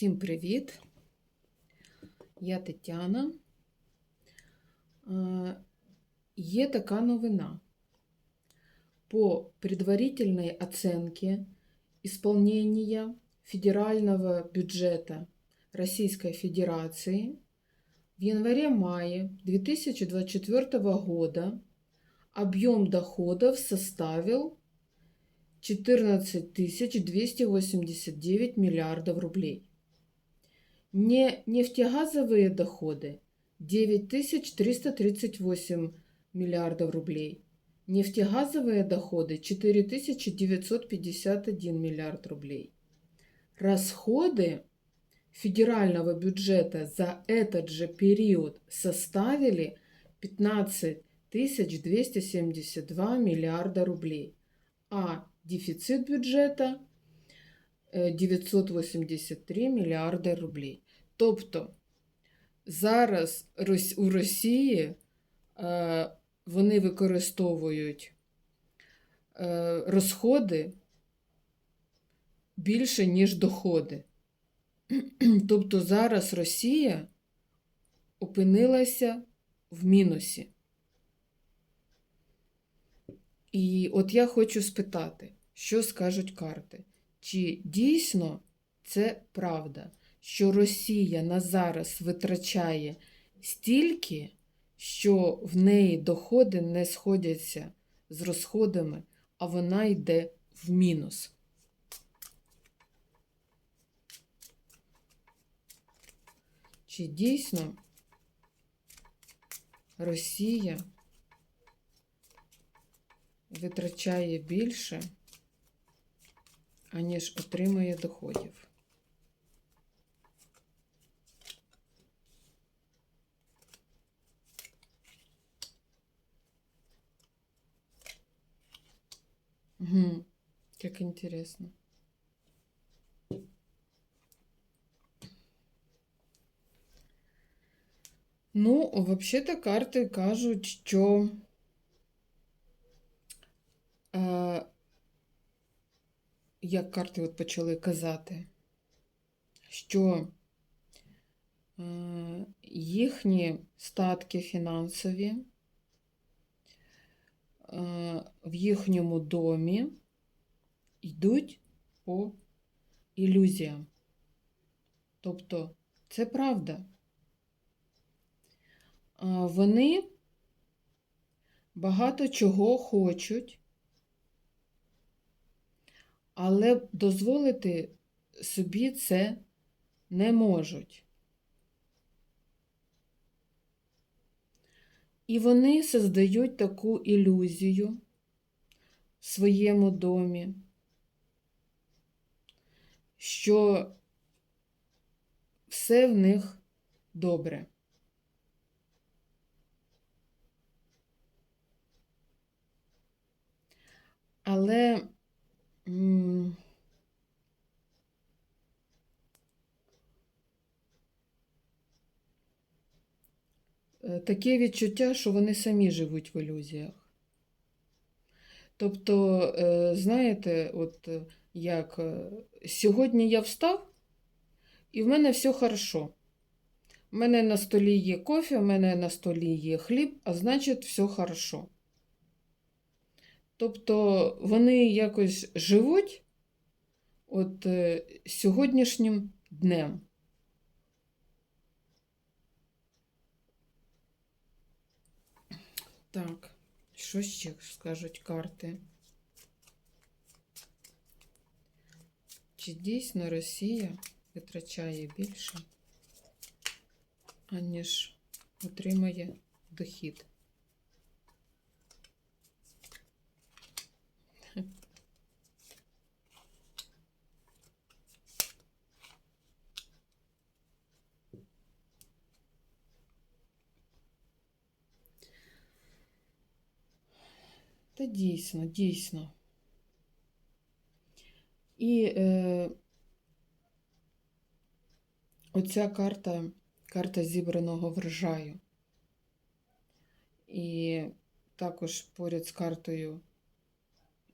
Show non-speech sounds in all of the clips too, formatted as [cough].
Всім привіт! Я Тетяна. Е, Є така новина. По предварительной оценке исполнения федерального бюджета Российской Федерации в январе-мае 2024 года объем доходов составил 14 289 миллиардов рублей. Не нефтегазовые доходы 9338 миллиардов рублей. Нефтегазовые доходы 4951 миллиард рублей. Расходы федерального бюджета за этот же период составили 15 272 миллиарда рублей, а дефицит бюджета е, 983 мільярди рублей. Тобто зараз у Росії е, вони використовують е, розходи більше, ніж доходи. [clears throat] Тобто зараз Росія опинилася в мінусі. І от я хочу спитати, що скажуть карти? Чи дійсно це правда, що Росія на зараз витрачає стільки, що в неї доходи не сходяться з розходами, а вона йде в мінус? Чи дійсно Росія витрачає більше, аніж отримує доходів. Как интересно. Ну, взагалі-то карти кажуть, що е, як карти от почали казати, що е, їхні статки фінансові е, в їхньому домі йдуть по ілюзіям. Тобто це правда. Вони багато чого хочуть, але дозволити собі це не можуть. І вони создають таку ілюзію в своєму домі, що все в них добре. Але е, таке відчуття, що вони самі живуть в ілюзіях. Тобто, е, знаєте, от е, як е, сьогодні я встав, і в мене все хорошо. У мене на столі є кофе, у мене на столі є хліб, а значить, все хорошо. Тобто вони якось живуть от сьогоднішнім днем. Так, що ще скажуть карти? Чи дійсно Росія витрачає більше, аніж отримає дохід? Та дійсно, дійсно. І е, оця карта, карта зібраного врожаю. І також поряд з картою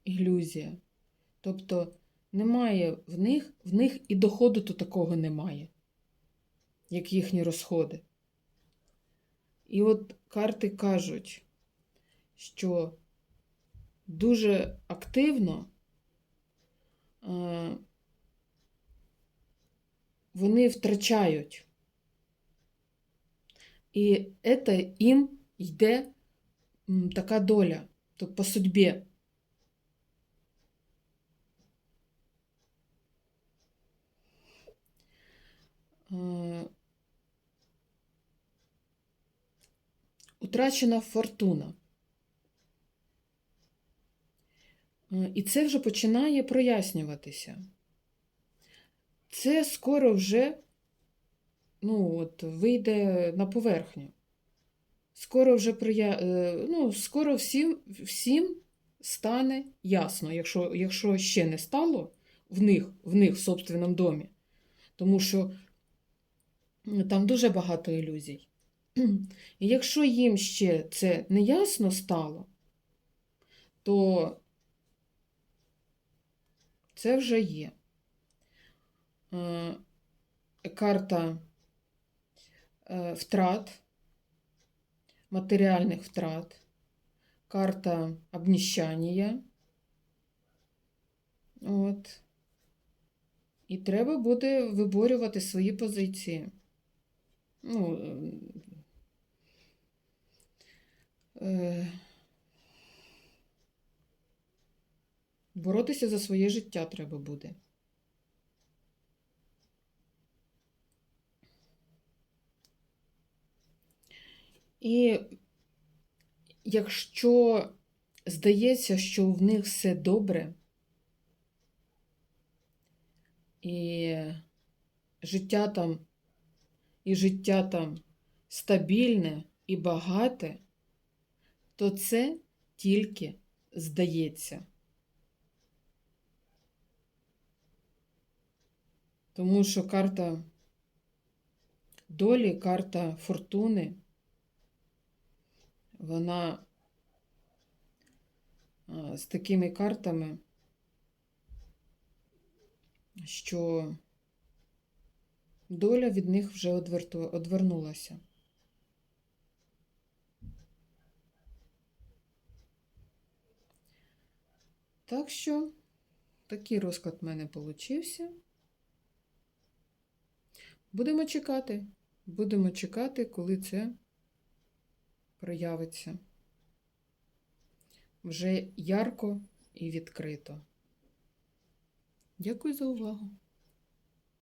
ілюзія. Тобто немає в них, в них і доходу то такого немає, як їхні розходи. І от карти кажуть, що дуже активно е, вони втрачають. І це їм йде така доля, то по судьбі. Е, Утрачена фортуна. Е, І це вже починає прояснюватися. Це скоро вже ну, от, вийде на поверхню. Скоро вже прия... е, ну, скоро всім, всім стане ясно, якщо, якщо ще не стало в них, в них в собственному домі. Тому що там дуже багато ілюзій. І якщо їм ще це не ясно стало, то це вже є. Е, Карта е, втрат, матеріальних втрат, карта обніщання. От. І треба буде виборювати свої позиції. Ну, е, боротися за своє життя треба буде. І якщо здається, що в них все добре, і життя там, і життя там стабільне і багате, то це тільки здається. Тому що карта долі, карта фортуни, вона з такими картами, що доля від них вже одвернулася. Так що такий розклад в мене получився. Будемо чекати. Будемо чекати, коли це проявиться вже ярко і відкрито. Дякую за увагу!